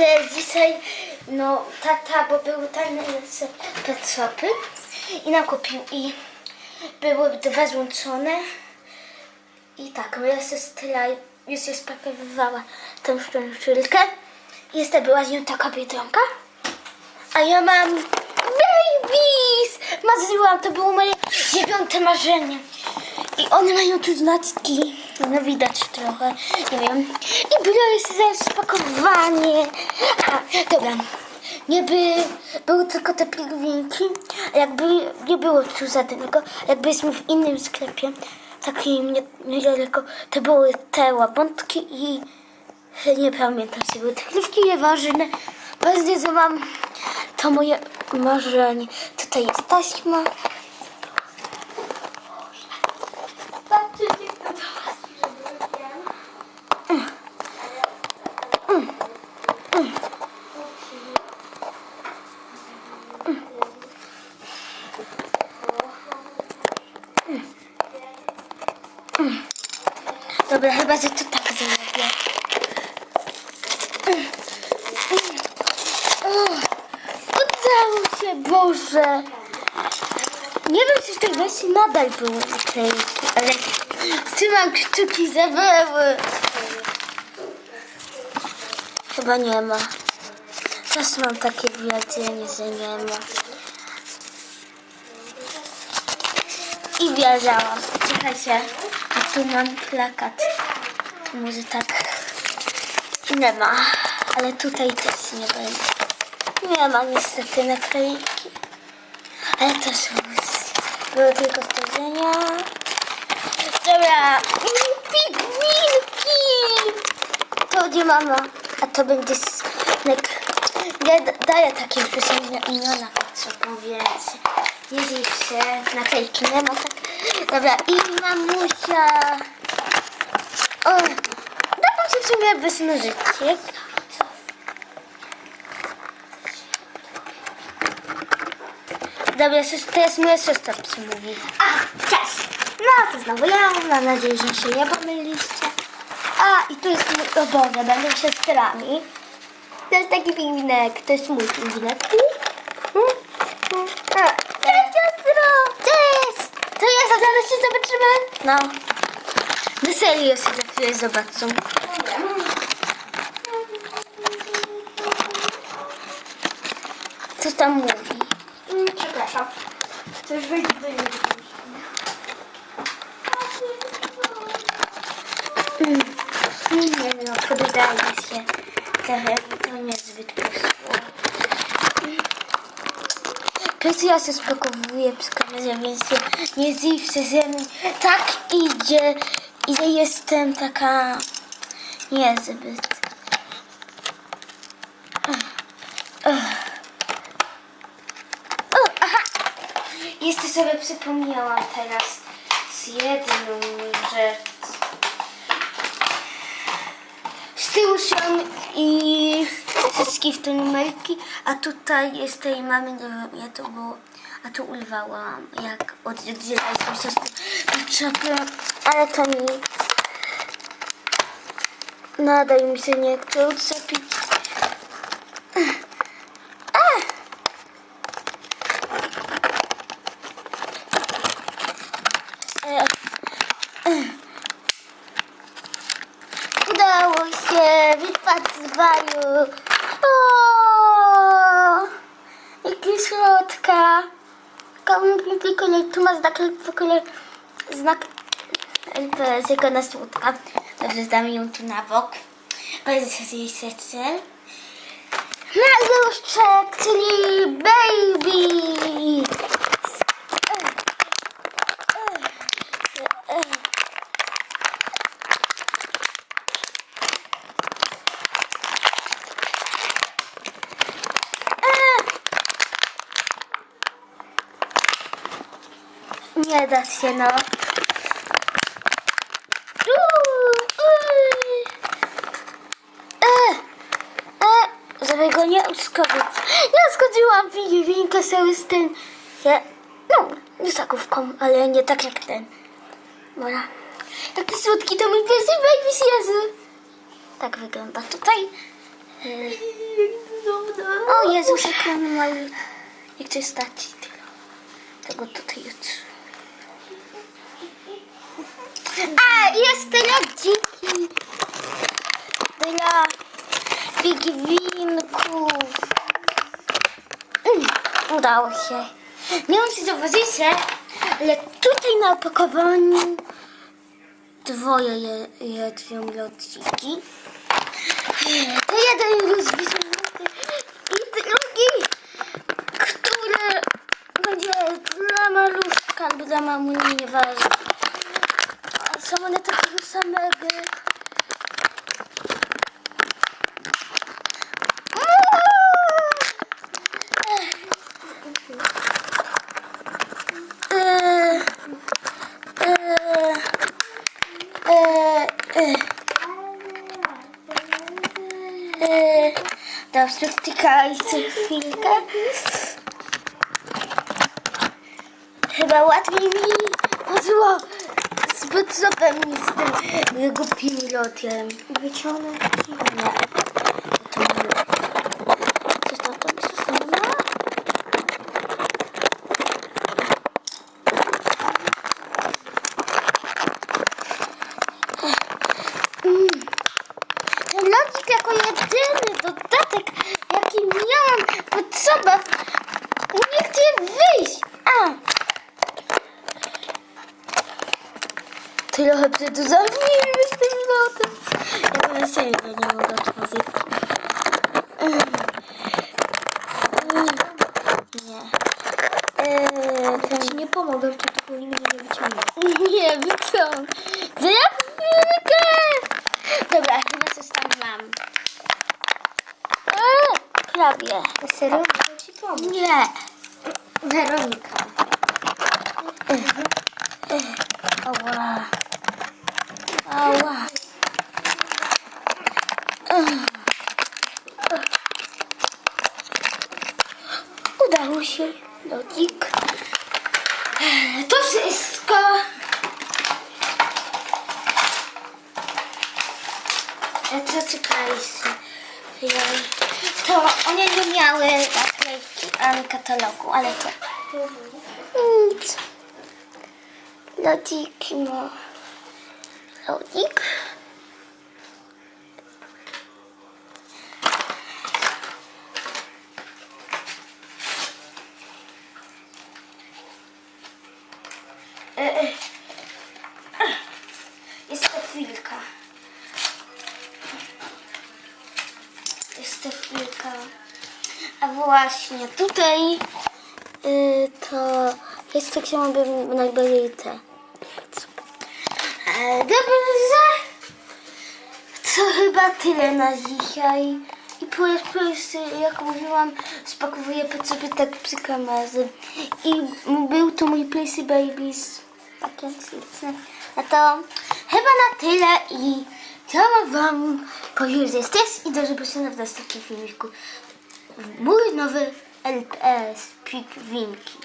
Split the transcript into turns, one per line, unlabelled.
te dzisiaj, no tata, bo były tajne pet shopy i nam kupił i były dwa złączone i tak, moja siostra już się spakowywała tą szczęszczylkę jeszcze była z nią taka biedronka, a ja mam babies! Marzyłam, to było moje dziewiąte marzenie. I one mają tu znaczki. No widać trochę, nie wiem. I się za spakowanie. A, dobra. Nie by były tylko te pingwinki, jakby nie było tu żadnego, jakby jesteśmy w innym sklepie, takim nie- niedaleko, to były te łapątki i nie pamiętam, czy były te chlewki, nieważne. Ważne, że mam to moje marzenie. Tutaj jest taśma. Dobra, chyba, że to tak zrobię. Udało się, Boże! Nie wiem, czy tej wersji nadal były naklejki, ale trzymam kciuki, że były. Chyba nie ma. Też mam takie wrażenie, że nie ma. I wiedziałam. Czekajcie, a tu mam plakat. To może tak. Nie ma, ale tutaj też nie będzie. Nie ma niestety naklejki. Ale to są były tylko wstawienia. Dobra, pigwinki! To gdzie mama? A to będzie snek. Da- daję takie piosenki imiona, co więc zjedz się, naklejki nie ma tak. Dobra, i mamusia. O, dałam się w sumie bez. Dobra, sis- teraz moja siostra przemówi. A, cześć! No to znowu ja, mam nadzieję, że się nie pomyliście. A, i tu jest mój obozie, będą siostrami. To jest taki pingwinek, to jest mój pingwinek. A, Cześć siostro! Cześć! To ja zaraz się zobaczymy? No. Na serio się za chwilę zobaczą. Co tam mówi?
Mm, Przepraszam. Coś wyjdzie
Nie no, poddaję się. Trochę to niezbyt poszło. Pierwszy ja się spakowuję przy kamerze, więc nie się, że mi tak idzie i że jestem taka niezbyt. Jeszcze sobie przypomniałam teraz z jedną rzecz. Z tyłu są i wszystkie w te numerki, a tutaj jest tej mamy, nie wiem, ja to było, a tu urwałam, jak oddzielaliśmy siostrę potrzebę, ale to nic. Nadal mi się nie chce odczepić. A! E, Udało się, wypadł z baju. O, jakie Piękny kolor, tu ma znak kolor, znak LPS jako na słodka. Dobrze, zdamy ją tu na bok. Bardzo się jej serce. Maluszczek, czyli baby. Nie da się, no. E, e, żeby go nie uszkodzić. Ja zgodziłam winkę sobie z tym, że, no, takówką, ale nie tak jak ten. Dobra. Taki słodki to mój pierwszy baby Jezu. Tak wygląda tutaj. E, Jezu, ekran mały. Nie chcę stać tyle. Tego tutaj jest. A, jest tyle dziki. Dla pigwinków. Mm, Udało się. Nie wiem, czy zauważycie, ale tutaj na opakowaniu dwoje je, jedzą lodziki. To jeden rozwinięty i drugi, który będzie dla maluszka albo dla mamuni, nieważne. Eee. Eee, Dobrze, czekajcie chwilkę. Chyba łatwiej mi z Betsopem niż z tym głupim lotem.
Wyciągnę.
Nie. To. Coś tam tam zostało? Mm. Ten lodzik jako jedyny dodatek, jaki miałam pod sobą, nie chce wyjść. A. Trochę tu zawiniły z tym lodem. Ja na serio nie mogę otworzyć. Nie. Eee,
Ja ci nie pomogę, to tylko nigdy nie wyciągnę.
nie, wyciąg. Za jak chwilkę. Dobra, chyba coś tam mam. Eee, prawie.
Serio? To ci pomogę.
Nie. Weronika. Ała. Ała. Udało się. To wszystko. E, To one nie miały naklejki ani katalogu, ale to nic. Lodzik, no. Lodzik. E, e. Jest to chwilka. Jest to chwilka. A właśnie tutaj y, to jest tak samo bym najbardziej te. Dobrze. To chyba tyle na dzisiaj. I po raz jak mówiłam, spakowuję pod sobie tak kamerze. I był to mój Placey Babies. Takie śliczne. No to chyba na tyle i chciałam wam powiedzieć też i do zobaczenia w następnym filmiku. Mój nowy LPS Pigwinki.